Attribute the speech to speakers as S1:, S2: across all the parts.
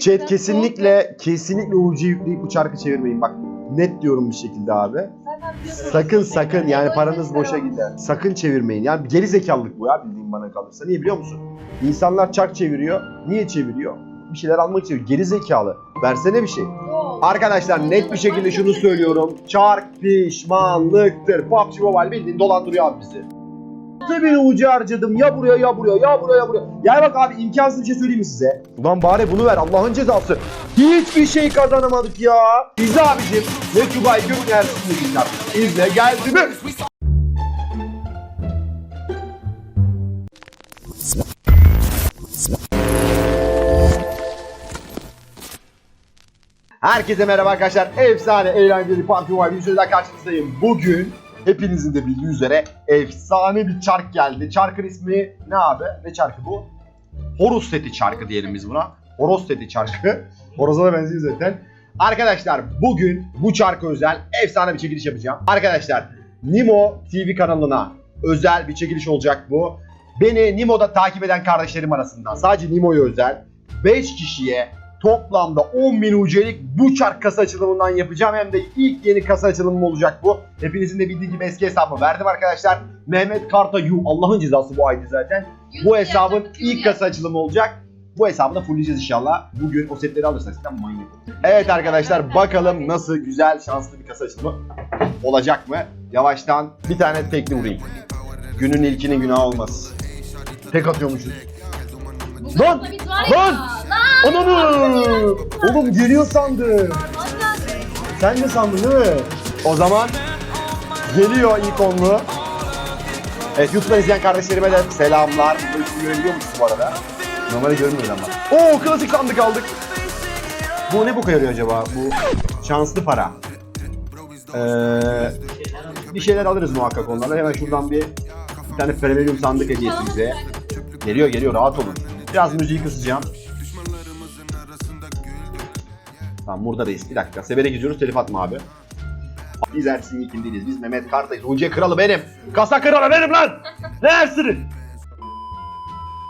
S1: Chat kesinlikle kesinlikle UC yükleyip bu çarkı çevirmeyin bak. Net diyorum bir şekilde abi. Sakın sakın yani paranız boşa gider. Sakın çevirmeyin. Yani geri zekalılık bu ya bildiğin bana kalırsa. Niye biliyor musun? İnsanlar çark çeviriyor. Niye çeviriyor? Bir şeyler almak için. Geri zekalı. Versene bir şey. Arkadaşlar net bir şekilde şunu söylüyorum. Çark pişmanlıktır. PUBG Mobile bildiğin dolandırıyor abi bizi. Tabii ucu harcadım ya buraya ya buraya ya buraya ya buraya. Yani bak abi imkansız bir şey söyleyeyim size? Ulan bari bunu ver Allah'ın cezası. Hiçbir şey kazanamadık ya. İzle abicim. Ve Tugay Gökün Ersin'le güzel. İzle geldi mi? Herkese merhaba arkadaşlar. Efsane, eğlenceli PUBG Mobile videosuyla karşınızdayım. Bugün hepinizin de bildiği üzere efsane bir çark geldi. Çarkın ismi ne abi? Ne çarkı bu? Horus seti çarkı diyelim biz buna. Horoz seti çarkı. Horoza da benziyor zaten. Arkadaşlar bugün bu çarkı özel efsane bir çekiliş yapacağım. Arkadaşlar Nimo TV kanalına özel bir çekiliş olacak bu. Beni Nimo'da takip eden kardeşlerim arasından sadece Nimo'ya özel 5 kişiye toplamda 10.000 UC'lik bu çark kasa açılımından yapacağım. Hem de ilk yeni kasa açılımım olacak bu. Hepinizin de bildiği gibi eski hesabımı verdim arkadaşlar. Mehmet Karta Yu Allah'ın cezası bu aydı zaten. Bu hesabın ilk kasa açılımı olacak. Bu hesabı da fullleyeceğiz inşallah. Bugün o setleri alırsak sizden manyak olur. Evet arkadaşlar bakalım nasıl güzel şanslı bir kasa açılımı olacak mı? Yavaştan bir tane tekli vurayım. Günün ilkinin günahı olmaz. Tek atıyormuşuz. Lan! Lan! Ananı! Oğlum geliyor sandım. Sen de sandın değil mi? O zaman geliyor ilk onlu. Evet YouTube'dan izleyen kardeşlerime de selamlar. Bu ismi görebiliyor musun bu arada? Normalde görünmüyor ama. Oo klasik sandık aldık. Bu ne bu yarıyor acaba? Bu şanslı para. Ee, bir şeyler alırız muhakkak onlarla. Hemen şuradan bir bir tane premium sandık hediyesi bize. Geliyor geliyor rahat olun. Biraz müziği kısacağım. Tamam burada reis bir dakika. Severek gidiyoruz telif atma abi. Biz Ersin Yekin değiliz. Biz Mehmet Kartayız. Uce kralı benim. Kasa kralı benim lan. Ne Ersin'in?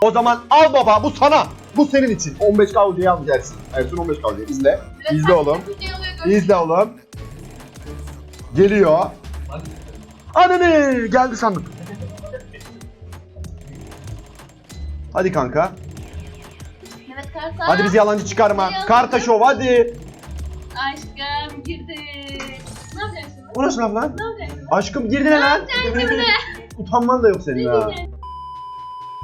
S1: O zaman al baba bu sana. Bu senin için. 15k Uce'yi almayacaksın. Ersin 15k Uce'yi. İzle. İzle oğlum. İzle oğlum. Geliyor. Ananı geldi sandım. Hadi kanka.
S2: Mehmet Kartal.
S1: Hadi bizi yalancı çıkarma.
S2: Yalancı.
S1: Karta şov hadi.
S2: Aşkım girdi. Ne yapacaksın?
S1: O nasıl laf lan?
S2: Ne yapacaksın?
S1: Aşkım girdin lan.
S2: şimdi?
S1: Utanman da yok senin
S2: Ne
S1: ha.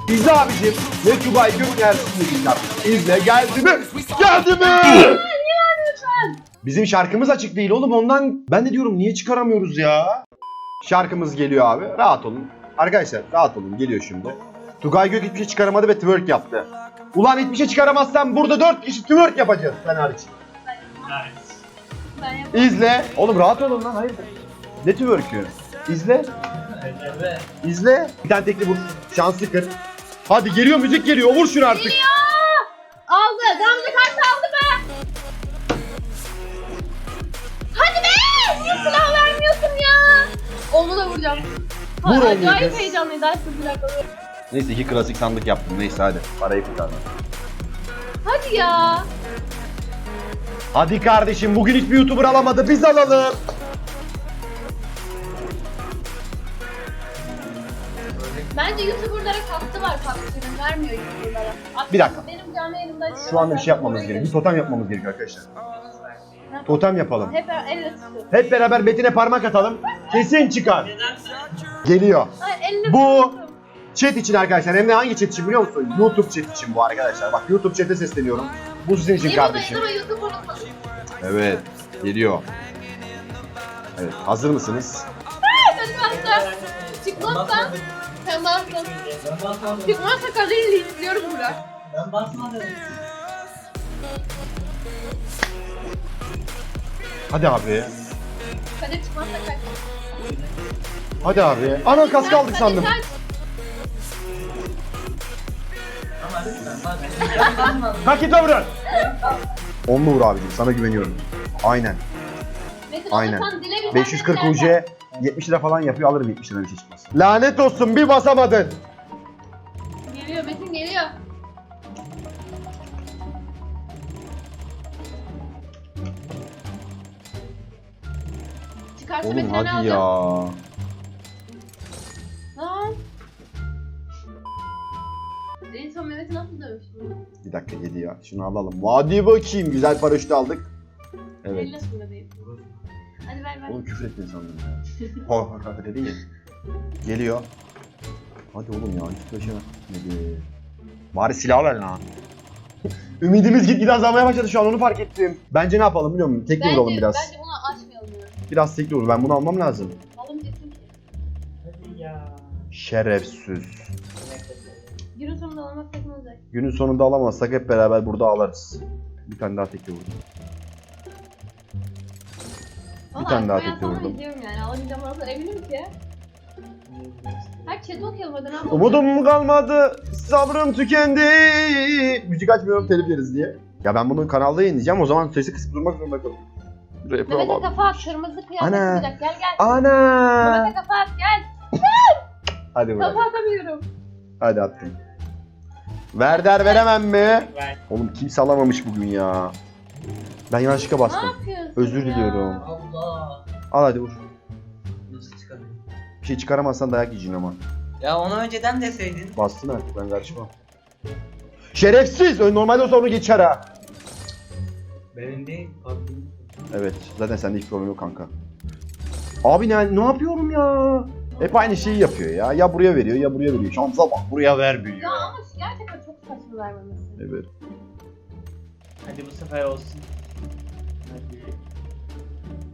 S1: İzle abicim. Ve Tubay Gök Ersin'le güzel. İzle geldi mi? Geldi mi? Bizim şarkımız açık değil oğlum ondan. Ben de diyorum niye çıkaramıyoruz ya? Şarkımız geliyor abi. Rahat olun. Arkadaşlar rahat olun geliyor şimdi. Tugay Gök hiçbir şey çıkaramadı ve twerk yaptı. Ulan hiçbir şey çıkaramazsan burada 4 kişi twerk yapacağız sen hariç.
S2: Ben yapamam.
S1: İzle. Oğlum rahat olun lan hayır. Ne twerk'ü? İzle. İzle. Bir tane tekli vur. Şanslı kır. Hadi geliyor müzik geliyor. Vur şunu artık.
S2: Geliyor. Aldı. Gamze kart aldı be. Hadi be. Niye silah vermiyorsun ya? Onu da vuracağım.
S1: Vur onu
S2: Acayip
S1: kız.
S2: heyecanlıydı bir dakika. dur.
S1: Neyse iki klasik sandık yaptım. Neyse hadi. Parayı kurtarma.
S2: Hadi ya.
S1: Hadi kardeşim bugün hiçbir YouTuber alamadı. Biz alalım.
S2: Bence YouTuber'lara kastı var PUBG'nin. Vermiyor YouTuber'lara. Aslında
S1: Bir dakika.
S2: Benim canlı yayınımda
S1: Şu anda bir şey yapmamız gerekiyor. Bir totem yapmamız gerekiyor arkadaşlar. Totem yapalım.
S2: Hep elle.
S1: Hep beraber Metin'e parmak atalım. Kesin çıkar. Geliyor.
S2: Hayır elle
S1: Bu-
S2: tutuyor.
S1: Chat için arkadaşlar. Hem de hangi chat için biliyor musun? YouTube chat için bu arkadaşlar. Bak YouTube chat'e sesleniyorum. Bu sizin için kardeşim. Evet. Geliyor. Evet. Hazır mısınız?
S2: Çıkmazsa. Tamamsın. Çıkmazsa kaderini izliyorum Burak.
S3: Ben basmadım.
S1: Hadi abi.
S2: Kadir çıkmazsa kaç.
S1: Hadi abi. Ana kas kaldık sandım.
S2: Kaç.
S1: Nakite vurun. Onlu vur abicim sana güveniyorum. Aynen. Aynen. 540 UC 70 lira falan yapıyor alırım 70 lira bir şey çıkmaz. Lanet olsun bir basamadın.
S2: Geliyor Metin geliyor. Çıkarsa
S1: Oğlum
S2: Metin'e
S1: ne
S2: hadi
S1: ya.
S2: alacağım? Lan Mehmet'i nasıl dövmüştüm?
S1: Bir dakika ya. Şunu alalım. Hadi bakayım. Güzel paraşütü aldık. Evet.
S2: Elle sonra değil. Hadi ver ver.
S1: Oğlum küfür ettin sandım ya. Ho ho ho dedin ya. Geliyor. Hadi oğlum ya. Üst başa. Hadi. Bari silah ver lan. Ümidimiz gitgide azalmaya başladı şu an onu fark ettim. Bence ne yapalım biliyor musun? Tekli vuralım biraz.
S2: Bence bunu açmayalım ya.
S1: Biraz tekli vur. Ben bunu almam lazım.
S2: Alım desin ki.
S3: Hadi ya.
S1: Şerefsiz.
S2: Günün sonunda alamazsak
S1: hep beraber burada ağlarız. Bir tane daha tekli vurdum.
S2: Valla
S1: tane daha tekli vurdum.
S2: gidiyorum yani. Alamayacağım arasında eminim ki. Her chat'i okuyalım yapalım?
S1: Umudum kalmadı, sabrım tükendi. Müzik açmıyorum telif yeriz diye. Ya ben bunu kanalda yayınlayacağım o zaman sesi kısıp durmak zorunda kalırım. Rapper
S2: Mehmet'e kafa at. Kırmızı kıyafet
S1: Ana.
S2: yapacak. Gel gel.
S1: Ana!
S2: Mehmet'e kafa at gel.
S1: Hadi bırak.
S2: Kafa atamıyorum.
S1: Hadi attım. Ver der veremem mi?
S3: Ver.
S1: Oğlum kimse alamamış bugün ya. Ben yanlışlıkla
S2: Ne
S1: bastım.
S2: yapıyorsun
S1: Özür
S2: ya?
S1: diliyorum.
S3: Allah.
S1: Al hadi vur.
S3: Nasıl çıkarıyor?
S1: Bir şey çıkaramazsan dayak yiyeceksin ama.
S3: Ya onu önceden deseydin.
S1: Bastın artık ben karışmam. Şerefsiz! Ö- Normalde olsa onu geçer ha.
S3: Benim değil. Kalbim.
S1: Evet zaten sende hiç problem yok kanka. Abi ne, ne yapıyorum ya? Hep aynı şeyi yapıyor ya. Ya buraya veriyor ya buraya veriyor. Şansa bak buraya vermiyor.
S2: Ya ama gerçekten çok saçma vermemesi.
S1: Evet.
S3: Hadi bu sefer olsun. Hadi.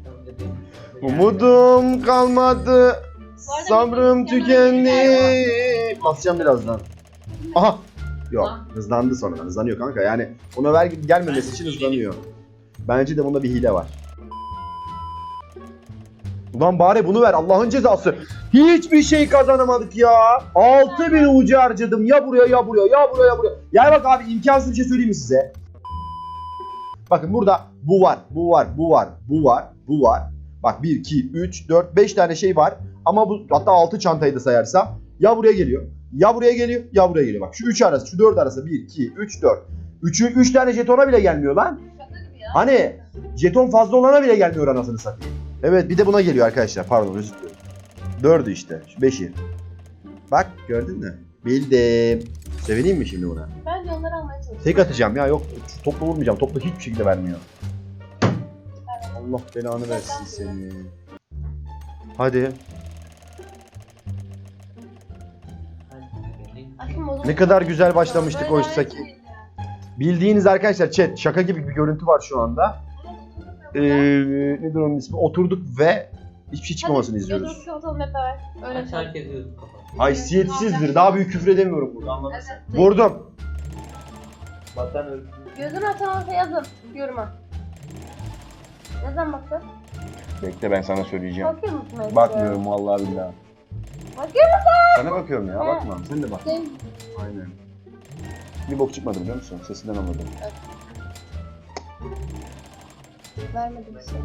S3: Tamam.
S1: Umudum kalmadı. Sabrım tükendi. Basacağım birazdan. Aha. Yok hızlandı sonradan hızlanıyor kanka yani ona ver gelmemesi için hızlanıyor. Bence de bunda bir hile var. Ulan bari bunu ver Allah'ın cezası. Hiçbir şey kazanamadık ya. 6000 ucu harcadım ya buraya ya buraya ya buraya ya buraya. Yani bak abi imkansız bir şey söyleyeyim mi size? Bakın burada bu var, bu var, bu var, bu var, bu var. Bak 1, 2, 3, 4, 5 tane şey var. Ama bu hatta 6 çantayı da sayarsam ya buraya geliyor, ya buraya geliyor, ya buraya geliyor. Bak şu 3 arası, şu 4 arası 1, 2, 3, 4. 3'ü 3 tane jetona bile gelmiyor lan. Hani jeton fazla olana bile gelmiyor anasını satayım. Evet bir de buna geliyor arkadaşlar. Pardon özür dilerim. Dördü işte. Şu beşi. Bak gördün mü? Bildim. Sevineyim mi şimdi buna?
S2: Bence onları almaya çalışıyorum.
S1: Tek atacağım ya yok. Topla vurmayacağım. Topla hiçbir şekilde vermiyor. Allah belanı versin seni. Hadi.
S2: Aşkım o zaman-
S1: Ne kadar güzel başlamıştık
S2: Böyle
S1: oysa ki. Bildiğiniz arkadaşlar chat şaka gibi bir görüntü var şu anda.
S2: Evet,
S1: nedir onun ismi? Oturduk ve hiçbir şey çıkmamasını izliyoruz.
S2: Gözümüzü kapatalım hep beraber. Öyle
S3: Öyle
S2: şey.
S3: herkes kapat.
S1: Haysiyetsizdir. Daha büyük küfür edemiyorum burada anladın
S2: Evet.
S1: sen. Vurdum.
S3: Vatan öldü.
S2: Gözünü açan olsa yazın yoruma. Ne zaman baktın?
S1: Bekle ben sana söyleyeceğim.
S2: Bakıyor musun? Melike?
S1: Bakmıyorum vallahi billahi.
S2: Bakıyor
S1: Sana bakıyorum ya
S2: He.
S1: bakma. Sen de bak.
S2: musun?
S1: Aynen. Bir bok çıkmadı biliyor musun? Sesinden anladım.
S2: Vermedim bir şey.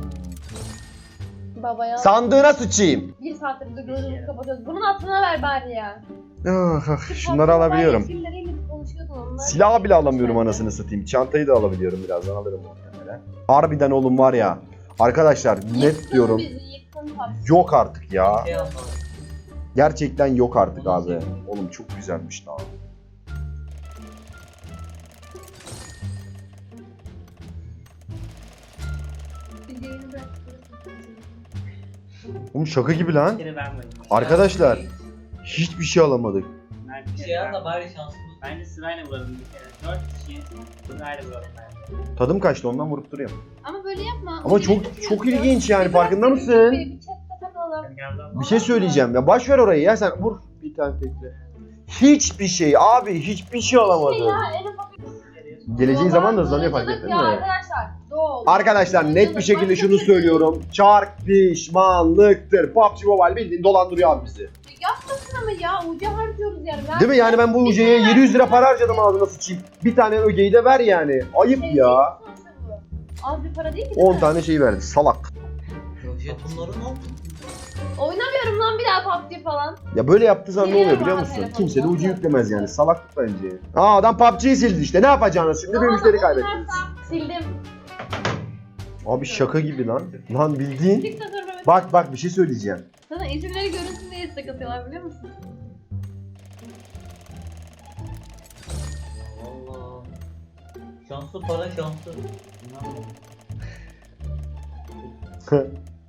S2: Babaya.
S1: Sandığına sıçayım.
S2: Bir saattir de gözümüzü kapatıyoruz. Bunun aklına ver bari ya.
S1: Ah, ah, şunları alabiliyorum. Silahı bile alamıyorum anasını satayım. Çantayı da alabiliyorum birazdan alırım muhtemelen. Harbiden oğlum var ya. Arkadaşlar net diyorum.
S2: bizi.
S1: Yok artık ya.
S3: Şey.
S1: Gerçekten yok artık abi. Oğlum çok güzelmiş lan.
S2: Bıraktık.
S1: Oğlum şaka gibi lan.
S4: kere vermedim.
S1: Arkadaşlar hiçbir şey alamadık.
S4: Ben
S3: Bir şey al da bari şansımız.
S4: Bence sırayla vuralım bir kere. Dört kişi sırayla vuralım bence.
S1: Tadım kaçtı ondan vurup duruyorum.
S2: Ama böyle yapma.
S1: Ama çok- çok ilginç yani, farkında mısın?
S2: Takalım.
S1: Bir şey söyleyeceğim ya. Baş ver orayı ya sen vur bir tane tekle. Hiçbir şey abi hiçbir şey
S2: Şey
S1: alamadım.
S2: ya en ufak
S1: Geleceğin zaman da hızlanıyor fark ettin mi?
S2: Arkadaşlar. Doğru.
S1: Arkadaşlar net bir şekilde şunu
S2: şey
S1: söylüyorum. Çark pişmanlıktır. PUBG Mobile bildiğin dolandırıyor abi bizi.
S2: Yapmasın ama ya. Ucu harcıyoruz yani. Ben
S1: Değil mi yani ben bu UC'ye 700 lira para harcadım ağzına sıçayım. Bir tane ögeyi de ver yani. Ayıp
S2: Şey
S1: ya.
S2: bu. Az bir para değil ki. değil
S1: 10
S2: mi?
S1: tane şey verdi salak.
S3: Jetonları ne?
S2: Oynamıyorum lan bir daha PUBG falan.
S1: Ya böyle yaptığı zaman ne oluyor biliyor musun?
S2: telefonu.
S1: Kimse de ucu yüklemez yani. Salaklık bence. Aa adam PUBG'yi sildi işte. Ne yapacaksınız şimdi? Bir
S2: Tamam,
S1: müşteri kaybettiniz.
S2: Sildim.
S1: Abi şaka gibi lan. Lan bildiğin
S2: Diktatör.
S1: Bak bak bir şey söyleyeceğim.
S2: Sana isimleri görünsün diye istek atıyorlar biliyor musun?
S3: Allah. Şanslı para şanslı.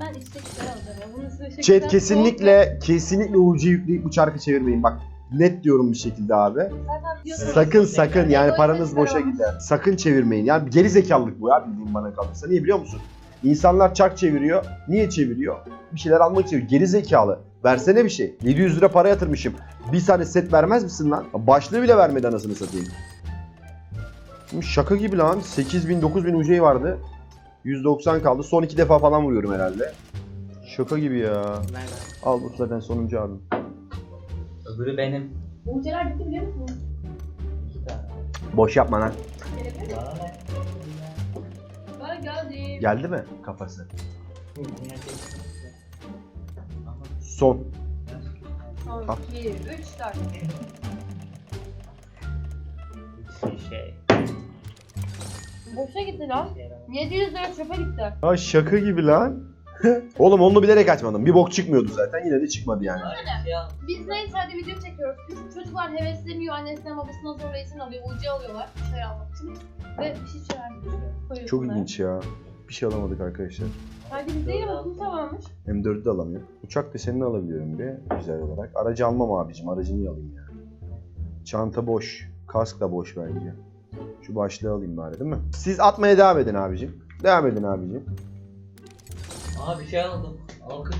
S2: Ben istekler alacağım
S1: Chat kesinlikle kesinlikle UC yükleyip bu çarkı çevirmeyin bak. Net diyorum bir şekilde abi.
S2: Zaten YouTube-
S1: Sakın sakın yani paranız boşa
S2: olmuş.
S1: gider. Sakın çevirmeyin. Yani geri zekalılık bu ya bildiğin bana kalırsa. Niye biliyor musun? İnsanlar çark çeviriyor. Niye çeviriyor? Bir şeyler almak istiyor. Geri zekalı. Versene bir şey. 700 lira para yatırmışım. Bir tane set vermez misin lan? Başlığı bile vermedi anasını satayım. Şaka gibi lan. 8000 9000 UC vardı. 190 kaldı. Son iki defa falan vuruyorum herhalde. Şaka gibi ya. Al bu zaten sonuncu abim.
S3: Öbürü benim.
S2: Uğurcalar bitti biliyor musun?
S3: İki tane.
S1: Boş yapma lan.
S2: Gelebilir mi?
S3: Bana ne?
S2: Ben geldim.
S1: Geldi mi kafası?
S3: Ama
S1: Son.
S2: Son
S1: Al.
S2: 2, 3, 4.
S3: hiç şey.
S2: Boşa gitti lan. 700 lira çöpe gitti.
S1: Ha şaka gibi lan. Oğlum onu bilerek açmadım. Bir bok çıkmıyordu zaten. Yine de çıkmadı yani.
S2: Biz neyse hadi video çekiyoruz. Biz çocuklar heveslemiyor. Annesinden babasından zorla izin alıyor. Ucu alıyorlar. Bir şey almak için. Ve bir şey. Koyuyor
S1: Çok ilginç ya. Bir şey alamadık arkadaşlar.
S2: Hadi biz değil ama kimse varmış.
S1: M4'ü de alamıyorum. Uçak desenini alabiliyorum bir güzel olarak. Aracı almam abicim. Aracı niye alayım ya? Çanta boş. Kask da boş bence. Şu başlığı alayım bari değil mi? Siz atmaya devam edin abicim. Devam edin abicim.
S3: Aa bir şey aldım. Alkış.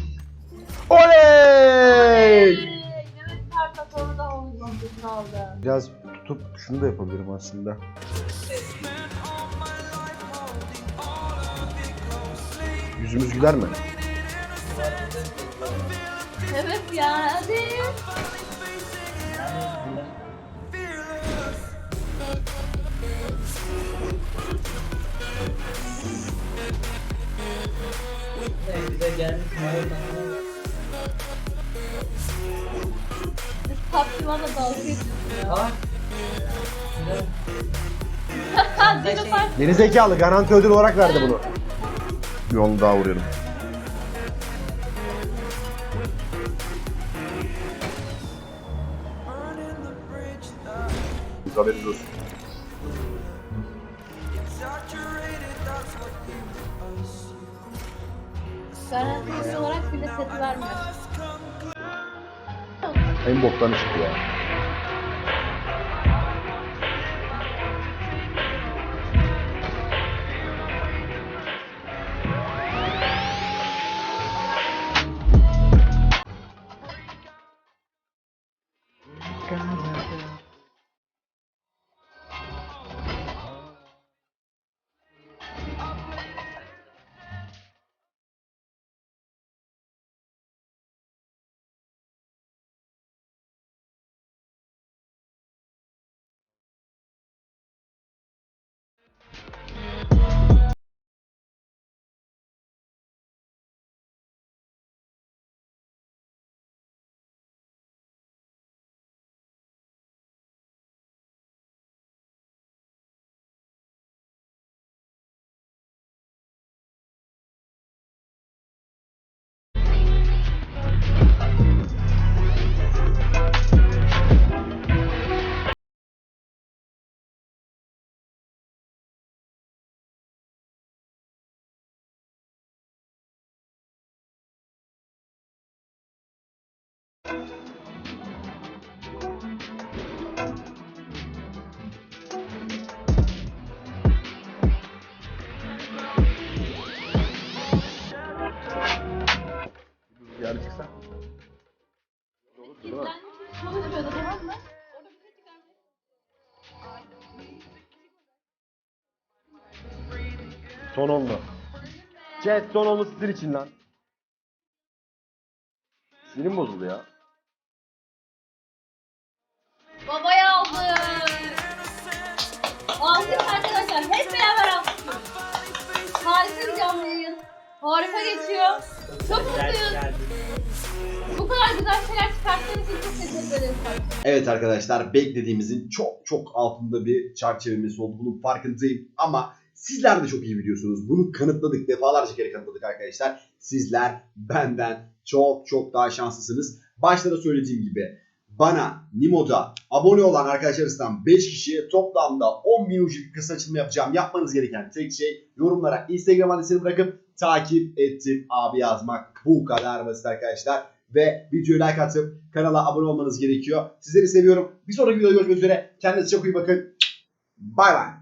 S1: Oley!
S2: Evet, Karta sonra da havuz noktası aldı.
S1: Biraz tutup şunu da yapabilirim aslında. Yüzümüz güler mi?
S2: Evet ya hadi.
S3: Ne bize gelmiş
S2: Biz.
S1: Geri zekalı garanti ödül olarak verdi bunu. Bir onu daha vuruyorum. Haberiniz olsun.
S2: Garanti ürün olarak bile seti vermiyor.
S1: En boktan çıktı ya. Son onlu. Chat son onlu sizin için lan. Sinirim bozuldu ya.
S2: Babaya aldık. Aldık arkadaşlar. Hep beraber aldık. Harika bir canlı yayın. Harika geçiyor. Çok mutluyuz. Bu kadar güzel şeyler çıkarttığınız için çok teşekkür ederiz.
S1: Evet arkadaşlar beklediğimizin çok çok altında bir çevirmesi oldu. Bunun farkındayım ama Sizler de çok iyi biliyorsunuz. Bunu kanıtladık. Defalarca kere kanıtladık arkadaşlar. Sizler benden çok çok daha şanslısınız. Başta da söylediğim gibi bana Nimo'da abone olan arkadaşlar arasından 5 kişiye toplamda 10 bin uculik kısa açılma yapacağım. Yapmanız gereken tek şey yorumlara Instagram adresini bırakıp takip ettim abi yazmak. Bu kadar basit arkadaşlar. Ve videoyu like atıp kanala abone olmanız gerekiyor. Sizleri seviyorum. Bir sonraki videoda görüşmek üzere. Kendinize çok iyi bakın. Bay bay.